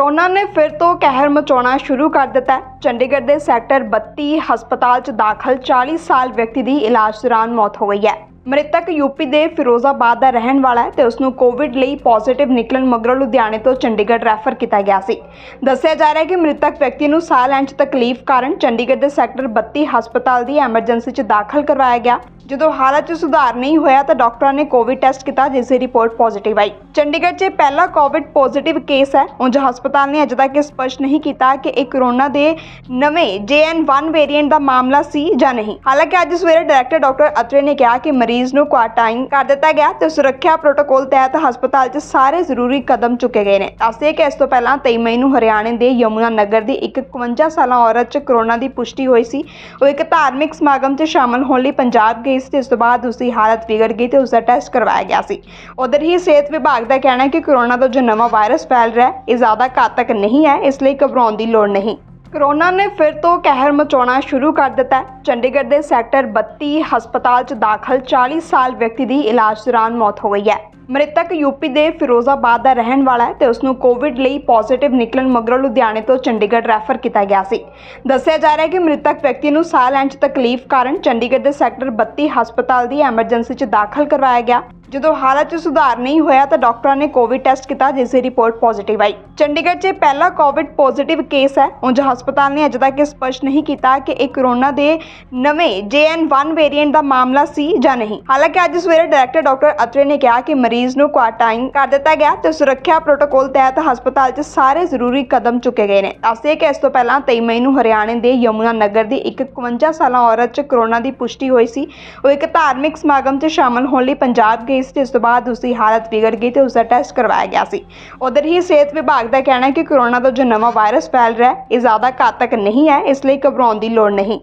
Corona ਨੇ ਫਿਰ ਤੋਂ ਕਹਿਰ ਮਚਾਉਣਾ ਸ਼ੁਰੂ ਕਰ ਦਿੱਤਾ ਹੈ। ਚੰਡੀਗੜ੍ਹ ਦੇ ਸੈਕਟਰ 32 ਹਸਪਤਾਲ 'ਚ ਦਾਖਲ 40 ਸਾਲ ਵਿਅਕਤੀ ਦੀ ਇਲਾਜ ਦੌਰਾਨ ਮੌਤ ਹੋ ਗਈ ਹੈ। ਮ੍ਰਿਤਕ ਯੂਪੀ ਦੇ ਫਿਰੋਜ਼ਾਬਾਦ ਦਾ ਰਹਿਣ ਵਾਲਾ ਹੈ ਤੇ ਉਸ ਨੂੰ ਕੋਵਿਡ ਲਈ ਪੋਜ਼ਿਟਿਵ ਨਿਕਲਣ ਮਗਰੋਂ ਲੁਧਿਆਣੇ ਤੋਂ ਚੰਡੀਗੜ੍ਹ ਰੈਫਰ ਕੀਤਾ ਗਿਆ ਸੀ। ਦੱਸਿਆ ਜਾ ਰਿਹਾ ਹੈ ਕਿ ਮ੍ਰਿਤਕ ਵਿਅਕਤੀ ਨੂੰ ਸਾਹ ਲੈਣ 'ਚ ਤਕਲੀਫ ਕਾਰਨ ਚੰਡੀਗੜ੍ਹ ਦੇ ਸੈਕਟਰ 32 ਹਸਪਤਾਲ ਦੀ ਐਮਰਜੈਂਸੀ 'ਚ ਦਾਖਲ ਕਰਵਾਇਆ ਗਿਆ। ਜਦੋਂ ਹਾਲਤ 'ਚ ਸੁਧਾਰ ਨਹੀਂ ਹੋਇਆ ਤਾਂ ਡਾਕਟਰਾਂ ਨੇ ਕੋਵਿਡ ਟੈਸਟ ਕੀਤਾ, ਜਿਸ ਦੀ ਰਿਪੋਰਟ ਪੋਜ਼ਿਟਿਵ ਆਈ। ਚੰਡੀਗੜ੍ਹ 'ਚ ਇਹ ਪਹਿਲਾ ਕੋਵਿਡ ਪੋਜ਼ਿਟਿਵ ਕੇਸ ਹੈ। ਉਂਝ ਹਸਪਤਾਲ ਨੇ ਅਜੇ ਤੱਕ ਇਹ ਸਪਸ਼ਟ ਨਹੀਂ ਕੀਤਾ ਕਿ ਇਹ ਕਰੋਨਾ ਦੇ ਨਵੇਂ JN1 ਵੇਰੀਐਂਟ ਦਾ ਮਾਮਲਾ ਸੀ ਜਾਂ ਨਹੀਂ। ਹਾਲਾਂਕਿ ਅੱਜ ਸਵੇਰੇ ਡਾਇਰੈਕਟਰ ਡਾਕਟਰ ਅਤਰੇ ਨੇ ਕਿਹਾ ਕਿ ਮਰੀਜ਼ ਨੂੰ ਕੁਆਰਟਾਈਨ ਕਰ ਦਿੱਤਾ ਗਿਆ ਤੇ ਸੁਰੱਖਿਆ ਪ੍ਰੋਟੋਕੋਲ ਤਹਿਤ ਹਸਪਤਾਲ 'ਚ ਸਾਰੇ ਜ਼ਰੂਰੀ ਕਦਮ ਚੁੱਕੇ ਗਏ ਨੇ। ਦੱਸਦੇ ਕਿ ਇਸ ਤੋਂ ਪਹਿਲਾਂ 23 ਮਈ ਨੂੰ ਹਰਿਆਣੇ ਦੇ ਯਮੁਨਾ ਨਗਰ ਦੀ ਇੱਕ 51 ਸਾਲਾ ਔਰਤ 'ਚ ਕੋਰੋਨਾ ਦੀ ਪੁਸ਼ਟੀ ਹੋਈ ਸੀ। ਉਹ ਇੱਕ ਧਾਰਮਿਕ ਸਮਾਗਮ 'ਚ ਸ਼ਾਮਲ ਹੋਣ ਲਈ ਪੰਜਾਬ ਗਈ ਸੀ ਤੇ ਇਸ ਤੋਂ ਬਾਅਦ ਉਸ ਦੀ ਹਾਲਤ ਵਿਗੜ ਗਈ ਤੇ ਉਸ ਦਾ ਟੈਸਟ ਕਰਵਾਇਆ ਗਿਆ ਸੀ। ਉਧਰ ਹੀ ਸਿਹਤ ਵਿਭਾਗ ਦਾ ਕਹਿਣਾ ਹੈ ਕਿ ਕਰੋਨਾ ਦਾ ਜੋ ਨਵਾਂ ਵਾਇਰਸ ਫੈਲ ਰਿਹਾ ਹੈ, ਇਹ ਜ਼ਿਆਦਾ ਘਾਤਕ ਨਹੀਂ ਹੈ, ਇਸ ਲਈ ਘਬਰਾਉਣ ਦੀ ਲੋੜ ਨਹੀਂ। ਕਰੋਨਾ ਨੇ ਫਿਰ ਤੋਂ ਕਹਿਰ ਮਚਾਉਣਾ ਸ਼ੁਰੂ ਕਰ ਦਿੱਤਾ ਚੰਡੀਗੜ੍ਹ ਦੇ ਸੈਕਟਰ 32 ਹਸਪਤਾਲ 'ਚ ਦਾਖਲ 40 ਸਾਲ ਵਿਅਕਤੀ ਦੀ ਇਲਾਜ ਦੌਰਾਨ ਮੌਤ ਹੋ ਗਈ ਹੈ। ਮ੍ਰਿਤਕ ਯੂਪੀ ਦੇ ਫਿਰੋਜ਼ਾਬਾਦ ਦਾ ਰਹਿਣ ਵਾਲਾ ਹੈ ਤੇ ਉਸ ਨੂੰ ਕੋਵਿਡ ਲਈ ਪੋਜ਼ਿਟਿਵ ਨਿਕਲਣ ਮਗਰੋਂ ਲੁਧਿਆਣੇ ਤੋਂ ਚੰਡੀਗੜ੍ਹ ਰੈਫਰ ਕੀਤਾ ਗਿਆ ਸੀ। ਦੱਸਿਆ ਜਾ ਰਿਹਾ ਹੈ ਕਿ ਮ੍ਰਿਤਕ ਵਿਅਕਤੀ ਨੂੰ ਸਾਹ ਲੈਣ 'ਚ ਤਕਲੀਫ ਕਾਰਨ ਚੰਡੀਗੜ੍ਹ ਦੇ ਸੈਕਟਰ 32 ਹਸਪਤਾਲ ਦੀ ਐਮਰਜੈਂਸੀ 'ਚ ਦਾਖਲ ਕਰਵਾਇਆ ਗਿਆ। ਜਦੋਂ ਹਾਲਤ 'ਚ ਸੁਧਾਰ ਨਹੀਂ ਹੋਇਆ ਤਾਂ ਡਾਕਟਰਾਂ ਨੇ ਕੋਵਿਡ ਟੈਸਟ ਕੀਤਾ, ਜਿਸ ਦੀ ਰਿਪੋਰਟ ਪੋਜ਼ਿਟਿਵ ਆਈ। ਚੰਡੀਗੜ੍ਹ 'ਚ ਇਹ ਪਹਿਲਾ ਕੋਵਿਡ ਪੋਜ਼ਿਟਿਵ ਕੇਸ ਹੈ। ਉਂਝ ਹਸਪਤਾਲ ਨੇ ਅਜੇ ਤੱਕ ਇਹ ਸਪਸ਼ਟ ਨਹੀਂ ਕੀਤਾ ਕਿ ਇਹ ਕੋਰੋਨਾ ਦੇ ਨਵੇਂ JN1 ਵੇਰੀਐਂਟ ਦਾ ਮਾਮਲਾ ਸੀ ਜਾਂ ਨਹੀਂ। ਹਾਲਾਂਕਿ ਅੱਜ ਸਵੇਰੇ ਡਾਇਰੈਕਟਰ ਡਾਕਟਰ ਅਤਰੇ ਨੇ ਕਿਹਾ ਕਿ ਮਰੀਜ਼ ਨੂੰ ਕੁਆਰੰਟਾਈਨ ਕਰ ਦਿੱਤਾ ਗਿਆ ਤੇ ਸੁਰੱਖਿਆ ਪ੍ਰੋਟੋਕੋਲ ਤਹਿਤ ਹਸਪਤਾਲ 'ਚ ਸਾਰੇ ਜ਼ਰੂਰੀ ਕਦਮ ਚੁੱਕੇ ਗਏ ਨੇ। ਦੱਸਦੇ ਕਿ ਇਸ ਤੋਂ ਪਹਿਲਾਂ 23 ਮਈ ਨੂੰ ਹਰਿਆਣੇ ਦੇ ਯਮੁਨਾ ਨਗਰ ਦੀ ਇੱਕ 51 ਸਾਲਾ ਔਰਤ 'ਚ ਕਰੋਨਾ ਦੀ ਪੁਸ਼ਟੀ ਹੋਈ ਸੀ। ਉਹ ਇੱਕ ਧਾਰਮਿਕ ਸਮਾਗਮ 'ਚ ਸ਼ਾਮਲ ਹੋਣ ਲਈ ਪੰਜਾਬ ਗਈ ਸੀ ਤੇ ਇਸ ਤੋਂ ਬਾਅਦ ਉਸ ਦੀ ਹਾਲਤ ਵਿਗੜ ਗਈ ਤੇ ਉਸ ਦਾ ਟੈਸਟ ਕਰਵਾਇਆ ਗਿਆ ਸੀ। ਉਧਰ ਹੀ ਸਿਹਤ ਵਿਭਾਗ ਦਾ ਕਹਿਣਾ ਹੈ ਕਿ ਕਰੋਨਾ ਦਾ ਜੋ ਨਵਾਂ ਵਾਇਰਸ ਫੈਲ ਰਿਹਾ ਹੈ, ਇਹ ਜ਼ਿਆਦਾ ਘਾਤਕ ਨਹੀਂ ਹੈ, ਇਸ ਲਈ ਘਬਰਾਉਣ ਦੀ ਲੋੜ ਨਹੀਂ।